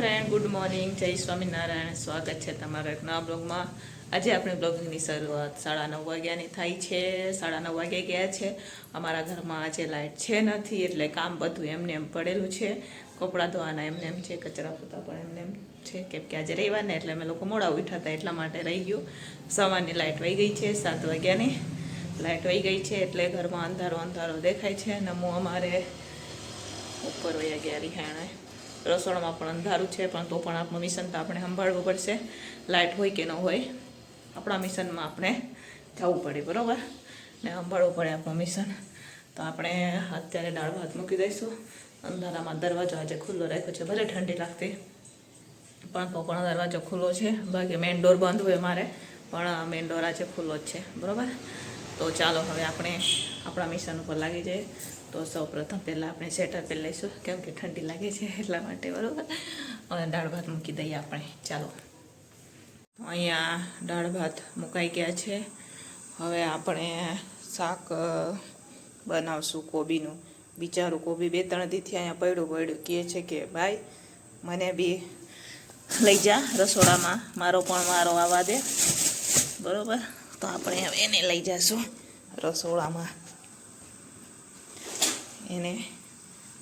Friend good morning જય સ્વામિનારાયણ, સ્વાગત છે તમારા એક નવા બ્લોગમાં. આજે આપણે બ્લોગિંગની શરૂઆત સાડા નવ વાગ્યાની થાય છે, સાડા નવ વાગ્યા ગયા છે. અમારા ઘરમાં આજે લાઇટ છે નથી, એટલે કામ બધું એમને એમ પડેલું છે. કપડાં ધોવાના એમને એમ છે, કચરા પોતા પણ એમને એમ છે. કેમ કે આજે રવિવાર ને એટલે અમે લોકો મોડા ઉઠ્યા હતા, એટલા માટે રહી ગયું. સવારની લાઇટ વહી ગઈ છે, સાત વાગ્યાની લાઇટ વહી ગઈ છે, એટલે ઘરમાં અંધારો અંધારો દેખાય છે. અને હું અમારે ઉપર વયા ગયા રિહાણે રસોડામાં પણ અંધારું છે, પણ તો પણ આપણું મિશન તો આપણે સંભાળવું પડશે. લાઇટ હોય કે ન હોય, આપણા મિશનમાં આપણે જવું પડે, બરાબર? ને સંભાળવું પડે આપણું મિશન. તો આપણે અત્યારે દાળ ભાત મૂકી દઈશું. અંધારામાં દરવાજો આજે ખુલ્લો રાખ્યો છે, ભલે ઠંડી લાગતી, પણ તો પણ દરવાજો ખુલ્લો છે. બાકી મેઇન ડોર બંધ હોય મારે પણ મેઇન ડોર આજે ખુલ્લો જ છે, બરાબર? તો ચાલો હવે આપણે આપણા મિશન ઉપર લાગી જઈએ. તો સૌ પ્રથમ પહેલાં આપણે સેટર પહેરી લઈશું, કેમ કે ઠંડી લાગે છે એટલા માટે, બરાબર? અને દાળ ભાત મૂકી દઈએ આપણે. ચાલો. અહીંયા દાળ ભાત મુકાઈ ગયા છે. હવે આપણે શાક બનાવશું કોબીનું. બિચારું કોબી બે ત્રણ દીથી અહીંયા પડ્યું પડ્યું. કહે છે કે, ભાઈ, મને બી લઈ જા રસોડામાં. મારો પણ મારો આવવા દે. બરાબર? તો આપણે એને લઈ જઈશું રસોડામાં. એને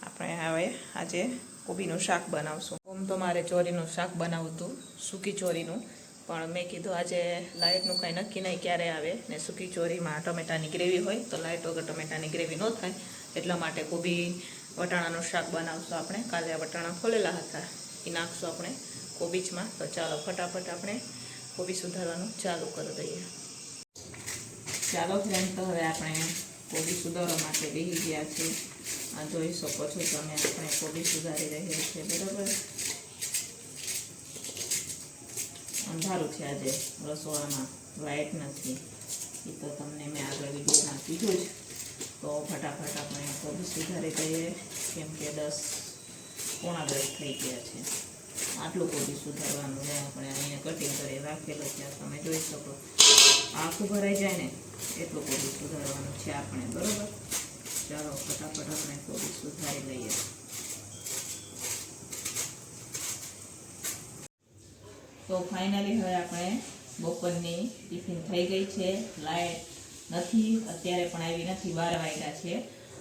આપણે હવે આજે કોબીનું શાક બનાવશું. ઓમ તો મારે ચોરીનું શાક બનાવવું હતું, સૂકી ચોરીનું. પણ મેં કીધું આજે લાઇટનું કાંઈ નક્કી નહીં ક્યારે આવે ને સૂકી ચોરીમાં ટમેટાની ગ્રેવી હોય તો લાઇટ વગર ટમેટાની ગ્રેવી ન થાય. એટલા માટે કોબી વટાણાનું શાક બનાવશું આપણે. કાલે વટાણા ખોલેલા હતા. એ નાખશું આપણે કોબીજમાં. તો ચાલો ફટાફટ આપણે કોબી સુધારવાનું ચાલુ કરી દઈએ. ચાલો ફ્રેન્ડ તો હવે આપણે કોબી સુધારવા માટે બેસી ગયા છીએ. આ જોઈ શકો છો તમે, આપણે કોબી સુધારી રહ્યા છીએ, બરાબર? અંધારું છે આજે, રસોડામાં લાઇટ નથી. એ તો તમને મેં આગળ વિડીયોમાં કીધું જ. તો ફટાફટ આપણે કોબી સુધારી દઈએ કેમ કે દસ પોણા દસ થઈ ગયા છે. આટલું કોબી સુધારવાનું છે, આપણે અહીંયા કટિંગ કરી રાખેલું ત્યાં તમે જોઈ શકો. આખું ભરાઈ જાય ને, એટલું કોબી સુધારવાનું છે આપણે, બરોબર? ચાલો, ફટાફટ આપણે કોબી સુધારી લઈએ. તો ફાઇનલી હવે આપણે બપોરની ટિફિન થઈ ગઈ છે. લાઇટ નથી, અત્યારે પણ આવી નથી, બાર વાગ્યા છે.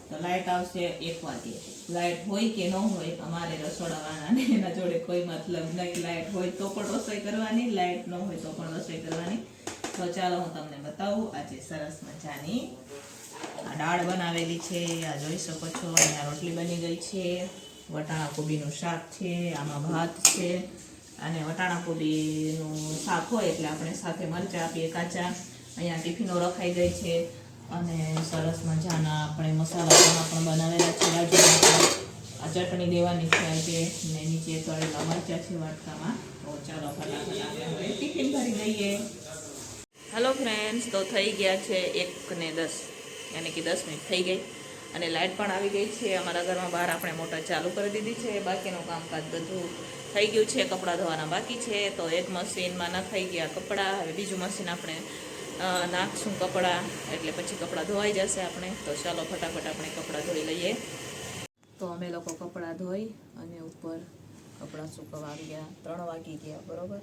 તો લાઇટ આવશે એક વાગે. લાઇટ હોય કે ન હોય, અમારે રસોડાવાળાને એના જોડે કોઈ મતલબ નહીં. લાઇટ હોય તો પણ રસોઈ કરવાની લાઇટ ન હોય તો પણ રસોઈ કરવાની. તો ચાલો હું તમને બતાવું, આજે સરસ મજાની આ દાળ બનાવેલી છે, આ જોઈ શકો છો, અહીંયા રોટલી બની ગઈ છે. વટાણા કોબીનું શાક છે, આમાં ભાત છે. અને વટાણા કોબીનું શાક હોય એટલે આપણે સાથે મરચાં આપીએ કાચા. અહીંયા ટિફિનો રખાઈ ગઈ છે અને સરસ મજાના આપણે મસાલા પણ બનાવેલા છે આ ચટણી દેવાની છે કે ને નીચે તળેલા મરચાં છે વાટકામાં. તો ચાલો ફટાફટ આપણે ટિફિન ભરી દઈએ. હેલો ફ્રેન્ડ્સ તો થઈ ગયા છે એક ને દસ. યાની કે દસ મિનિટ થઈ ગઈ. અને લાઇટ પણ આવી ગઈ છે. અમારા ઘરમાં બહાર આપણે મોટર ચાલુ કરી દીધી છે. બાકીનું કામકાજ બધું થઈ ગયું છે. કપડાં ધોવાના બાકી છે. તો એક મશીનમાં નખાઈ ગયા કપડાં. હવે બીજું મશીન આપણે નાખશું કપડાં. એટલે પછી કપડાં ધોવાઈ જશે આપણે. તો ચાલો ફટાફટ આપણે કપડાં ધોઈ લઈએ. તો અમે લોકો કપડાં ધોઈ અને ઉપર કપડાં સૂકવા આવી ગયા. ત્રણ વાગી ગયા, બરોબર?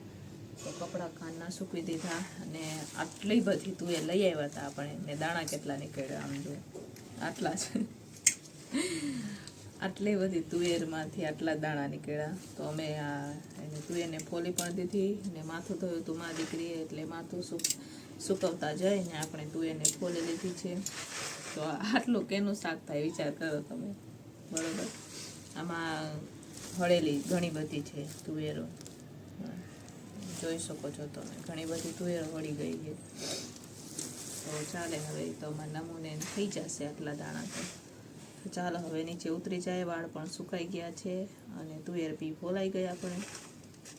તો કપડાં કાનના સૂકવી દીધા અને આટલી બધી તું એ લઈ આવ્યા હતા આપણે ને દાણા કેટલા નીકળ્યા આમ જો. આટલા છે આટલી બધી તુવેરમાંથી આટલા દાણા નીકળ્યા. તો અમે આ એને તુવેરને ફોલી પણ દીધી ને માથું ધોયું હતું મા દીકરીએ એટલે માથું સુક જાય જઈને આપણે તુવેરને ફોલી લીધી છે. તો આટલું કેનું શાક થાય વિચાર કરો તમે. બરોબર? આમાં હળેલી ઘણી બધી છે તુવેરો. જોઈ શકો છો તમે. ઘણી બધી તુયર વળી ગઈ છે. તો ચાલે હવે તમારા નમૂને થઈ જશે આટલા દાણા તો. ચાલો હવે નીચે ઉતરી જાય, વાળ પણ સુકાઈ ગયા છે અને તુવેર બી ફોલાઈ ગયા આપણે.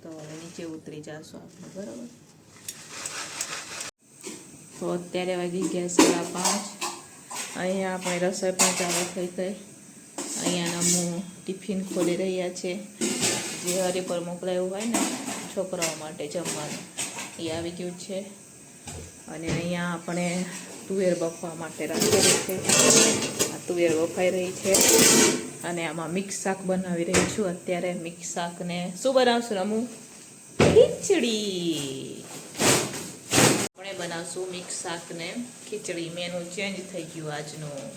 તો હવે નીચે ઉતરી જશું આપણે, બરાબર? તો અત્યારે વાગી ગયા સાડા પાંચ. અહીંયા આપણે રસોઈ પણ ચાલુ થઈ ગઈ. અહીંયા નમું ટિફિન ખોલી રહ્યા છે. જે હરી પર મોકલાયું હોય ને છોકરાઓ માટે જમવાનું. એ આવી ગયું છે. અને અહીંયા આપણે તુવેર બફવા માટે રાખેલી છે. આ તુવેર બફાઈ રહી છે. અને આમાં મિક્સ શાક બનાવી રહી છું. અત્યારે મિક્સ શાકને શું બનાવશું રમું? ખીચડી. આપણે બનાવશું મિક્સ શાકને. ખીચડી મેનુ ચેન્જ થઈ ગયું આજનું.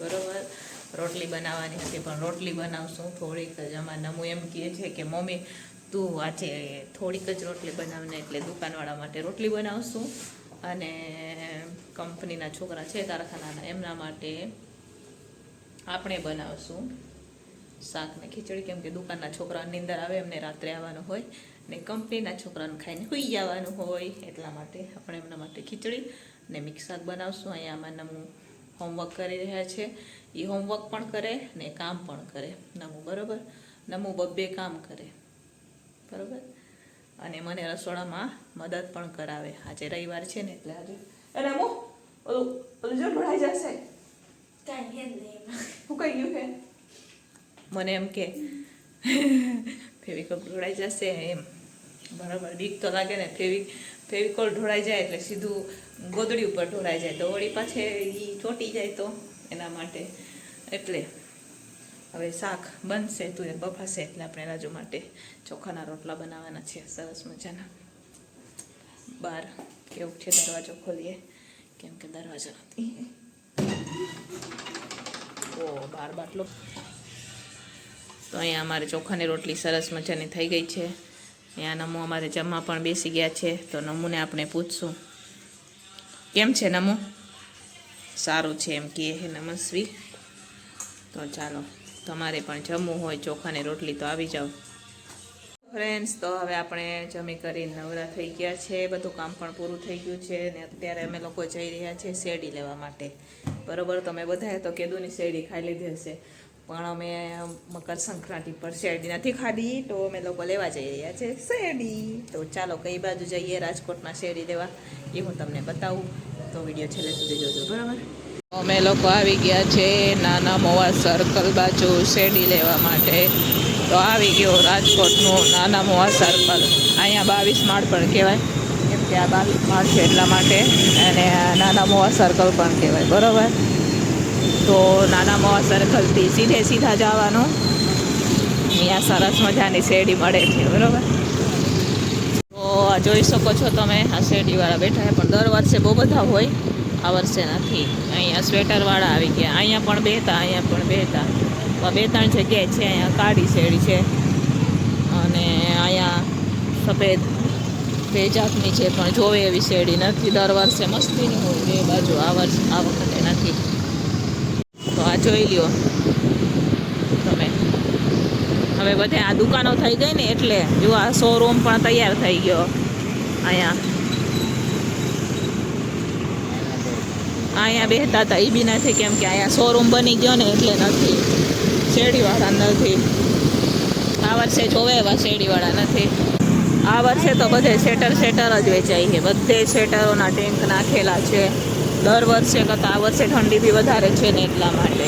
બરોબર? રોટલી બનાવવાની હતી પણ રોટલી બનાવશું થોડીક. જ અમારા નમું એમ કહે છે કે મમ્મી તું આજે થોડીક જ રોટલી બનાવને એટલે દુકાનવાળા માટે રોટલી બનાવશું. અને કંપનીના છોકરા છે, કારખાનાના, એમના માટે આપણે બનાવશું શાક ને ખીચડી. કેમ કે દુકાનના છોકરાની નીંદર આવે, એમને રાત્રે આવવાનું હોય ને કંપનીના છોકરાને ખાઈને સુઈ જવાનું હોય, એટલા માટે આપણે એમના માટે ખીચડી ને મિક્સ શાક બનાવશું. અહીંયા આમાં નમું હોમવર્ક કરી રહ્યા છે. એ હોમવર્ક પણ કરે ને કામ પણ કરે. નમું બરોબર? નમું બબ્બે કામ કરે. બરોબર? અને મને રસોડામાં મદદ પણ કરાવે. આજે રવિવાર છે ને એટલે આજે અને અમુક ઓલું ઓલું જો ઢોળાઈ જશે. હું કહી ગયું કે મને એમ કે ફેવિકોલ ઢોળાઈ જશે એમ. બરાબર બીક તો લાગે ને. ફેવિક ફેવિકોલ ઢોળાઈ જાય એટલે સીધું ગોદડી ઉપર ઢોળાઈ જાય. તો વળી પાછે એ ચોંટી જાય તો એના માટે. એટલે હવે શાક બનશે તું એ બફાશે એટલે આપણે રાજુ માટે ચોખાના રોટલા બનાવવાના છે સરસ મજાના. બહાર કેવું છે દરવાજો ખોલીએ. કેમ કે દરવાજો નથી. ઓ, બાર બાટલો. તો અહીંયા અમારે ચોખાની રોટલી સરસ મજાની થઈ ગઈ છે. અહીંયા નમો અમારે જમવા પણ બેસી ગયા છે. તો નમુને આપણે પૂછશું. કેમ છે નમુ? સારું છે એમ કહે હે નમસ્વી. તો ચાલો. તમારે પણ જમવું હોય ચોખાની રોટલી તો આવી જાઓ ફ્રેન્ડ્સ તો હવે આપણે જમી કરીને નવરા થઈ ગયા છે. બધું કામ પણ પૂરું થઈ ગયું છે ને અત્યારે અમે લોકો જઈ રહ્યા છીએ શેરડી લેવા માટે. બરાબર તમે બધાએ તો કેદુની શેરડી ખાઈ લીધી હશે. પણ અમે મકર સંક્રાંતિ પર શેરડી નથી ખાધી, તો અમે લોકો લેવા જઈ રહ્યા છે શેરડી. તો ચાલો, કઈ બાજુ જઈએ? રાજકોટમાં શેરડી લેવા. એ હું તમને બતાવું. તો વીડિયો છેલ્લે સુધી જોજો. બરાબર? અમે લોકો આવી ગયા છે નાના મોવા સર્કલ બાજુ શેરડી લેવા માટે. તો આવી ગયો રાજકોટનું નાના મોવા સર્કલ અહીંયા બાવીસ માળ પણ કહેવાય. કેમ કે આ બાવીસ માળ છે એટલા માટે. અને નાના મોવા સર્કલ પણ કહેવાય. બરાબર? તો નાના મોવા સર્કલથી સીધે સીધા જવાનું. અહીંયા સરસ મજાની શેરડી મળે છે. બરાબર? તો જોઈ શકો છો તમે, આ શેરડીવાળા બેઠા છે. પણ દર વર્ષે બહુ બધા હોય. આ વર્ષે નથી. અહીંયા સ્વેટરવાળા આવી ગયા. અહીંયા પણ બેતા અહીંયા પણ બેતા બે ત્રણ જગ્યાએ છે, અહીંયા કાળી શેડી છે અને અહીંયા સફેદ બે જાતની છે પણ જોવે એવી શેડી નથી. દર વર્ષે મસ્તીની હોય બે બાજુ. આ વર્ષ આ વખતે નથી. તો આ જોઈ લ્યો તમે. હવે બધે આ દુકાનો થઈ ગઈ ને એટલે જો આ શોરૂમ પણ તૈયાર થઈ ગયો. અહીંયા અહીંયા બેહતા હતા એ બી નથી કેમ કે અહીંયા શોરૂમ બની ગયો ને એટલે નથી. શેરડીવાળા નથી. આ વર્ષે જોવે એવા શેરડીવાળા નથી. આ વર્ષે તો બધે શેટર શેટર જ વેચાય છે. બધે શેટરોના ટેન્ક નાખેલા છે. દર વર્ષે કરતાં આ વર્ષે ઠંડી બી વધારે છે ને એટલા માટે.